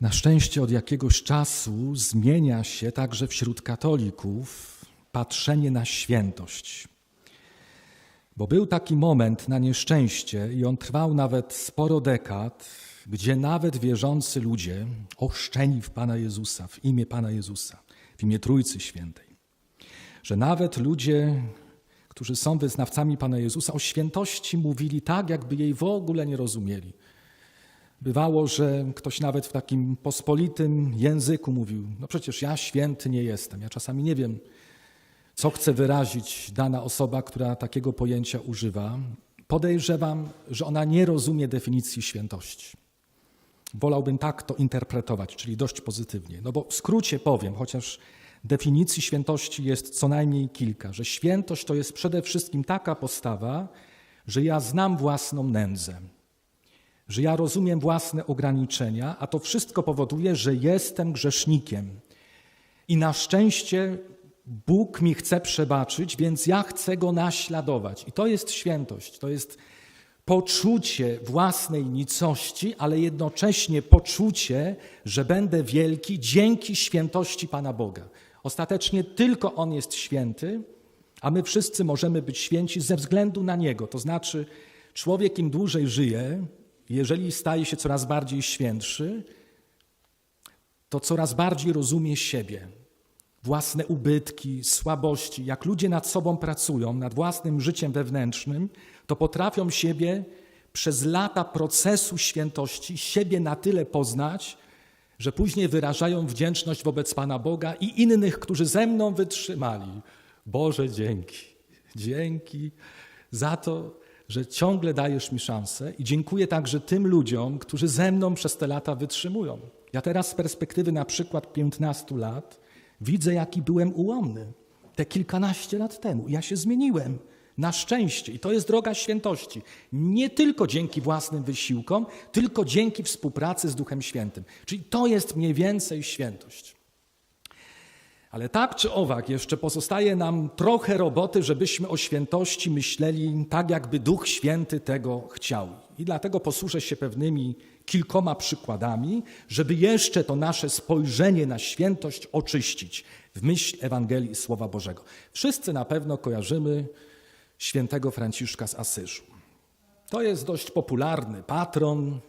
Na szczęście od jakiegoś czasu zmienia się także wśród katolików patrzenie na świętość. Bo był taki moment na nieszczęście, i on trwał nawet sporo dekad, gdzie nawet wierzący ludzie, ochrzczeni w Pana Jezusa, w imię Pana Jezusa, w imię Trójcy Świętej, że nawet ludzie, którzy są wyznawcami Pana Jezusa, o świętości mówili tak, jakby jej w ogóle nie rozumieli. Bywało, że ktoś nawet w takim pospolitym języku mówił: No przecież ja święty nie jestem. Ja czasami nie wiem, co chce wyrazić dana osoba, która takiego pojęcia używa. Podejrzewam, że ona nie rozumie definicji świętości. Wolałbym tak to interpretować, czyli dość pozytywnie. No bo w skrócie powiem, chociaż definicji świętości jest co najmniej kilka, że świętość to jest przede wszystkim taka postawa, że ja znam własną nędzę, że ja rozumiem własne ograniczenia, a to wszystko powoduje, że jestem grzesznikiem. I na szczęście Bóg mi chce przebaczyć, więc ja chcę go naśladować. I to jest świętość, to jest poczucie własnej nicości, ale jednocześnie poczucie, że będę wielki dzięki świętości Pana Boga. Ostatecznie tylko On jest święty, a my wszyscy możemy być święci ze względu na Niego. To znaczy, człowiek im dłużej żyje, jeżeli staje się coraz bardziej świętszy, to coraz bardziej rozumie siebie, własne ubytki, słabości. Jak ludzie nad sobą pracują, nad własnym życiem wewnętrznym, to potrafią siebie przez lata procesu świętości, siebie na tyle poznać, że później wyrażają wdzięczność wobec Pana Boga i innych, którzy ze mną wytrzymali. Boże, dzięki. Dzięki za to, że ciągle dajesz mi szansę i dziękuję także tym ludziom, którzy ze mną przez te lata wytrzymują. Ja teraz z perspektywy na przykład 15 lat widzę, jaki byłem ułomny te kilkanaście lat temu. Ja się zmieniłem. Na szczęście. I to jest droga świętości. Nie tylko dzięki własnym wysiłkom, tylko dzięki współpracy z Duchem Świętym. Czyli to jest mniej więcej świętość. Ale tak czy owak, jeszcze pozostaje nam trochę roboty, żebyśmy o świętości myśleli tak, jakby Duch Święty tego chciał. I dlatego posłużę się pewnymi kilkoma przykładami, żeby jeszcze to nasze spojrzenie na świętość oczyścić w myśl Ewangelii Słowa Bożego. Wszyscy na pewno kojarzymy świętego Franciszka z Asyżu. To jest dość popularny patron,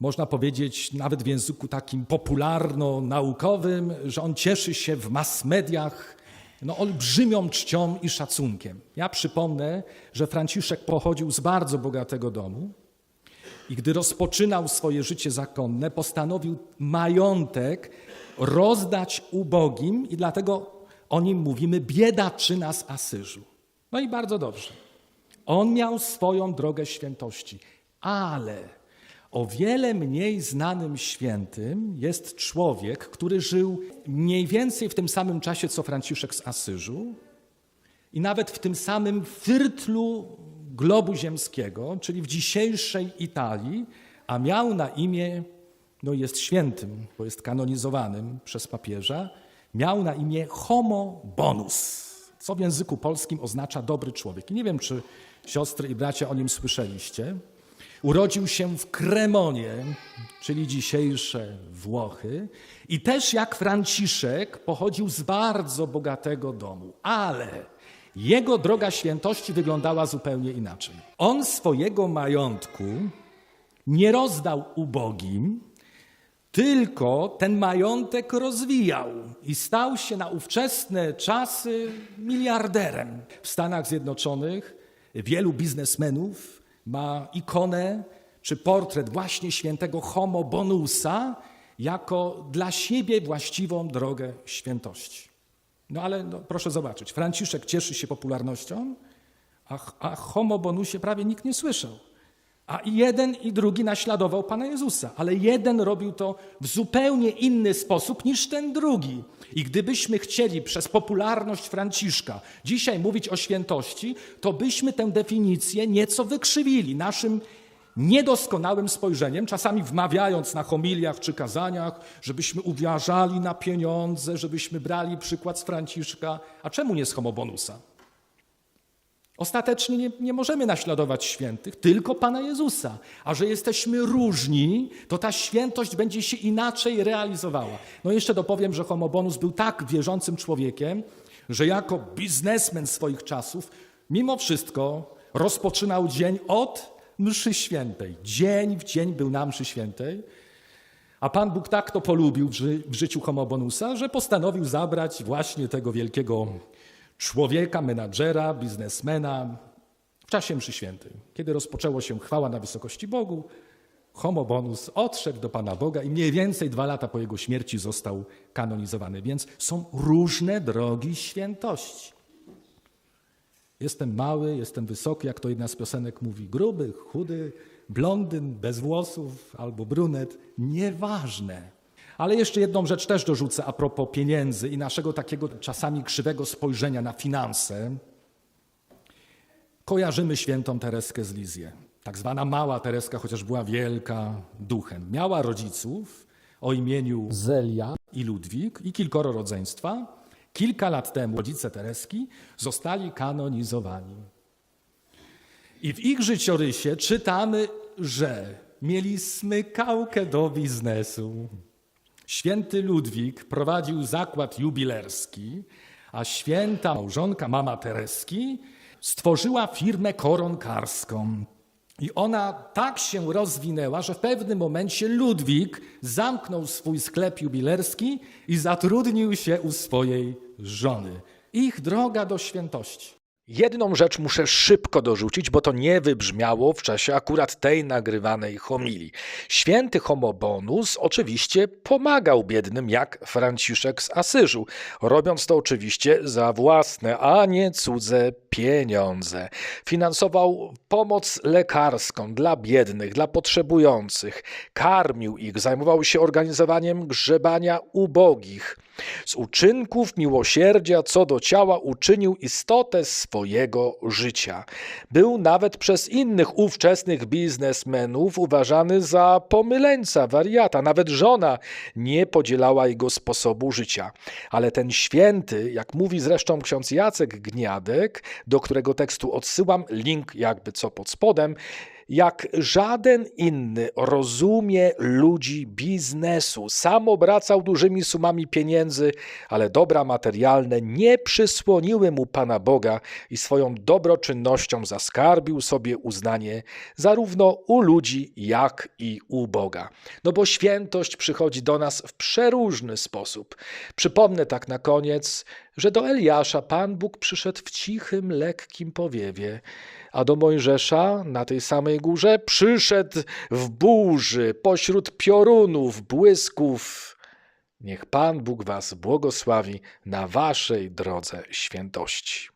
można powiedzieć nawet w języku takim popularno-naukowym, że on cieszy się w mass mediach no, olbrzymią czcią i szacunkiem. Ja przypomnę, że Franciszek pochodził z bardzo bogatego domu i gdy rozpoczynał swoje życie zakonne, postanowił majątek rozdać ubogim i dlatego o nim mówimy biedaczyna z Asyżu. No i bardzo dobrze. On miał swoją drogę świętości, ale o wiele mniej znanym świętym jest człowiek, który żył mniej więcej w tym samym czasie co Franciszek z Asyżu i nawet w tym samym firtlu globu ziemskiego, czyli w dzisiejszej Italii, a miał na imię, no jest świętym, bo jest kanonizowanym przez papieża, miał na imię Homo Bonus, co w języku polskim oznacza dobry człowiek. I nie wiem, czy siostry i bracia o nim słyszeliście. Urodził się w Kremonie, czyli dzisiejsze Włochy, i też jak Franciszek pochodził z bardzo bogatego domu, ale jego droga świętości wyglądała zupełnie inaczej. On swojego majątku nie rozdał ubogim, tylko ten majątek rozwijał i stał się na ówczesne czasy miliarderem. W Stanach Zjednoczonych wielu biznesmenów ma ikonę czy portret właśnie świętego Homo Bonusa jako dla siebie właściwą drogę świętości. No ale no, proszę zobaczyć, Franciszek cieszy się popularnością, a, a Homo Bonusie prawie nikt nie słyszał. A jeden i drugi naśladował Pana Jezusa, ale jeden robił to w zupełnie inny sposób niż ten drugi. I gdybyśmy chcieli przez popularność Franciszka dzisiaj mówić o świętości, to byśmy tę definicję nieco wykrzywili naszym niedoskonałym spojrzeniem, czasami wmawiając na homiliach czy kazaniach, żebyśmy uważali na pieniądze, żebyśmy brali przykład z Franciszka. A czemu nie z homobonusa? Ostatecznie nie, nie możemy naśladować świętych, tylko Pana Jezusa. A że jesteśmy różni, to ta świętość będzie się inaczej realizowała. No jeszcze dopowiem, że homobonus był tak wierzącym człowiekiem, że jako biznesmen swoich czasów, mimo wszystko rozpoczynał dzień od mszy świętej. Dzień w dzień był na mszy świętej. A Pan Bóg tak to polubił w, ży w życiu homobonusa, że postanowił zabrać właśnie tego wielkiego człowieka, menadżera, biznesmena w czasie mszy świętej. Kiedy rozpoczęło się chwała na wysokości Bogu, homobonus odszedł do Pana Boga i mniej więcej dwa lata po jego śmierci został kanonizowany. Więc są różne drogi świętości. Jestem mały, jestem wysoki, jak to jedna z piosenek mówi, gruby, chudy, blondyn, bez włosów albo brunet, nieważne. Ale jeszcze jedną rzecz też dorzucę a propos pieniędzy i naszego takiego czasami krzywego spojrzenia na finanse. Kojarzymy świętą Tereskę z Lizję. Tak zwana mała Tereska, chociaż była wielka duchem. Miała rodziców o imieniu Zelia. i Ludwik i kilkoro rodzeństwa. Kilka lat temu rodzice Tereski zostali kanonizowani. I w ich życiorysie czytamy, że mieli smykałkę do biznesu. Święty Ludwik prowadził zakład jubilerski, a święta małżonka, mama Tereski, stworzyła firmę koronkarską. I ona tak się rozwinęła, że w pewnym momencie Ludwik zamknął swój sklep jubilerski i zatrudnił się u swojej żony. Ich droga do świętości. Jedną rzecz muszę szybko dorzucić, bo to nie wybrzmiało w czasie akurat tej nagrywanej homilii. Święty homobonus oczywiście pomagał biednym jak Franciszek z Asyżu, robiąc to oczywiście za własne, a nie cudze pieniądze. Finansował pomoc lekarską dla biednych, dla potrzebujących, karmił ich, zajmował się organizowaniem grzebania ubogich. Z uczynków miłosierdzia co do ciała uczynił istotę swojego życia. Był nawet przez innych ówczesnych biznesmenów uważany za pomyleńca, wariata. Nawet żona nie podzielała jego sposobu życia. Ale ten święty, jak mówi zresztą ksiądz Jacek Gniadek, do którego tekstu odsyłam, link jakby co pod spodem, jak żaden inny rozumie ludzi biznesu. Sam obracał dużymi sumami pieniędzy, ale dobra materialne nie przysłoniły mu Pana Boga i swoją dobroczynnością zaskarbił sobie uznanie zarówno u ludzi, jak i u Boga. No bo świętość przychodzi do nas w przeróżny sposób. Przypomnę tak na koniec, że do Eliasza Pan Bóg przyszedł w cichym, lekkim powiewie, a do Mojżesza na tej samej górze przyszedł w burzy, pośród piorunów, błysków. Niech Pan Bóg Was błogosławi na Waszej drodze świętości.